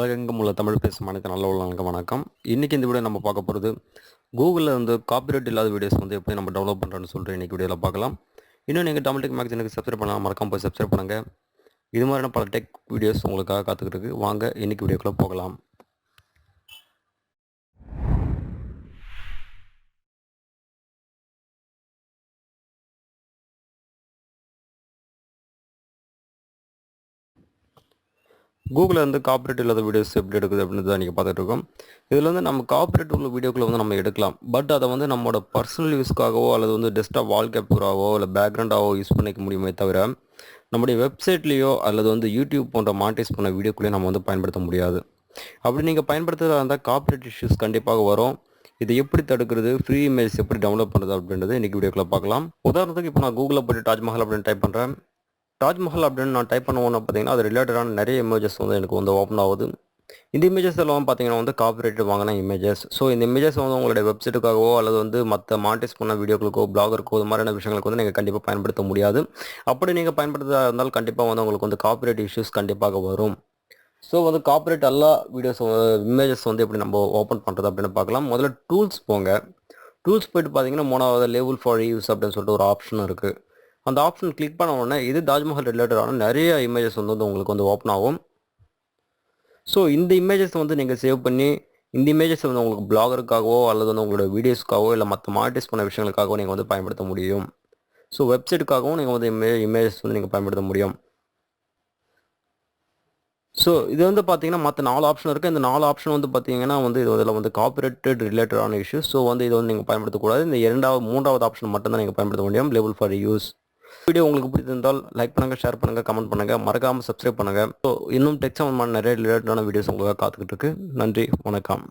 உலகெங்கும் உள்ள தமிழ் பேசும் அனைத்து நல்ல உள்ளவங்களுக்கு வணக்கம். இன்றைக்கி இந்த வீடியோ நம்ம பார்க்க போகிறது கூகுளில் வந்து காப்பிரைட் இல்லாத வீடியோஸ் வந்து எப்படி நம்ம டெவலப் பண்ணுறோன்னு சொல்லிட்டு இன்றைக்கி வீடியோவில் பார்க்கலாம். இன்னும் நீங்கள் தமிழ்டெக் மேக்ஸினுக்கு சப்ஸ்கிரைப் பண்ணலாம் மறக்காம போய் சப்ஸ்கிரைப் பண்ணுங்கள் இது மாதிரியான பல டெக் வீடியோஸ் உங்களுக்காக காத்துக்கிட்டு வாங்க இன்றைக்கி வீடியோக்குள்ளே போகலாம். கூகுளில் வந்து காப்பரேட் இல்லாத வீடியோஸ் எப்படி எடுக்குது அப்படின்னு தான் நீங்கள் பார்த்துட்டு இருக்கோம் இதில் வந்து நம்ம காப்பரேட் உள்ள வீடியோக்களை வந்து நம்ம எடுக்கலாம். பட் அதை வந்து நம்மளோட பர்சனல் யூஸ்க்காகவோ அல்லது வந்து டெஸ்க்டாப் வால் கேப்சராகவோ இல்லை பேக்ரவுண்டாகவோ யூஸ் பண்ணிக்க முடியுமே தவிர நம்முடைய வெப்சைட்லேயோ அல்லது வந்து யூடியூப் போன்ற மானிட்டைஸ் பண்ண வீடியோக்குள்ளேயோ நம்ம வந்து பயன்படுத்த முடியாது. அப்படி நீங்கள் பயன்படுத்துகிறதா இருந்தால் காப்பரேட் இஷ்யூஸ் கண்டிப்பாக வரும். இதை எப்படி தடுக்கிறது ஃப்ரீ இமேஜ் எப்படி டவுன்லோட் பண்ணுறது அப்படின்றது இன்றைக்கி வீடியோக்குள்ளே பார்க்கலாம். உதாரணத்துக்கு இப்போ நான் கூகுளில் போய்ட்டு தாஜ்மஹால் அப்படின்னு டைப் பண்ணுறேன் தாஜ்மஹால் அப்படின்னு நான் டைப் பண்ணுவோன்னு பார்த்தீங்கன்னா அது ரிலேட்டடான நிறைய இமேஜஸ் வந்து எனக்கு வந்து ஓப்பன் ஆகுது. இந்த இமேஜஸ் எல்லாம் பார்த்தீங்கன்னா வந்து காப்பிரைட் வாங்கின இமேஜஸ் ஸோ இந்த இமேஜஸ் வந்து உங்களுடைய வெப்சைட்டுக்காகவோ அல்லது வந்து மற்ற மானிட்டைஸ் பண்ண வீடியோக்களுக்கோ பிளாகருக்கோ இது மாதிரியான விஷயங்களுக்கு வந்து நீங்கள் கண்டிப்பாக பயன்படுத்த முடியாது. அப்படி நீங்கள் பயன்படுத்ததாக இருந்தால் கண்டிப்பாக வந்து உங்களுக்கு வந்து காப்பிரைட் இஷ்யூஸ் கண்டிப்பாக வரும். ஸோ வந்து காப்பிரைட் எல்லா வீடியோஸ் இமேஜஸ் வந்து எப்படி நம்ம ஓப்பன் பண்ணுறது அப்படின்னு பார்க்கலாம். முதல்ல டூல்ஸ் போங்க. டூல்ஸ் போயிட்டு பார்த்தீங்கன்னா மூணாவது லேபிள் ஃபார் யூஸ் அப்படின்னு சொல்லிட்டு ஒரு ஆப்ஷன் இருக்குது அந்த ஆப்ஷன் கிளிக் பண்ண உடனே இது தாஜ்மஹால் ரிலேட்டடான நிறைய இமேஜஸ் வந்து வந்து உங்களுக்கு வந்து ஓப்பன் ஆகும். ஸோ இந்த இமேஜஸ் வந்து நீங்கள் சேவ் பண்ணி இந்த இமேஜஸ் வந்து உங்களுக்கு பிளாகருக்காகவோ அல்லது வந்து உங்களோட வீடியோஸ்க்காகவோ இல்லை மற்ற மானிட்டைஸ் பண்ண விஷயங்களுக்காகவோ நீங்கள் வந்து பயன்படுத்த முடியும். ஸோ வெப்சைட்டுக்காகவும் நீங்கள் வந்து இமே இமேஜஸ் வந்து நீங்கள் பயன்படுத்த முடியும். ஸோ இது வந்து பார்த்தீங்கன்னா மற்ற நாலு ஆப்ஷன் இருக்குது இந்த நாலு ஆப்ஷன் வந்து பார்த்தீங்கன்னா வந்து இது இதில் வந்து காப்பிரைட்டட் ரிலேட்டடான இஷ்யூ ஸோ வந்து இது வந்து நீங்கள் பயன்படுத்தக்கூடாது. இந்த இரண்டாவது மூன்றாவது ஆப்ஷன் மட்டும் தான் நீங்கள் பயன்படுத்த முடியும். லேபிள் ஃபார் யூஸ் வீடியோ உங்களுக்கு பிடிச்சிருந்தால் லைக் பண்ணுங்கள் ஷேர் பண்ணுங்கள் கமெண்ட் பண்ணுங்கள் மறக்காமல் சப்ஸ்கிரைப் பண்ணுங்கள் ஸோ இன்னும் டெக் சம்மந்தமான நிறைய ரிலேட்டடான வீடியோஸ் உங்களுக்காக காத்துக்கிட்டு இருக்கு. நன்றி வணக்கம்.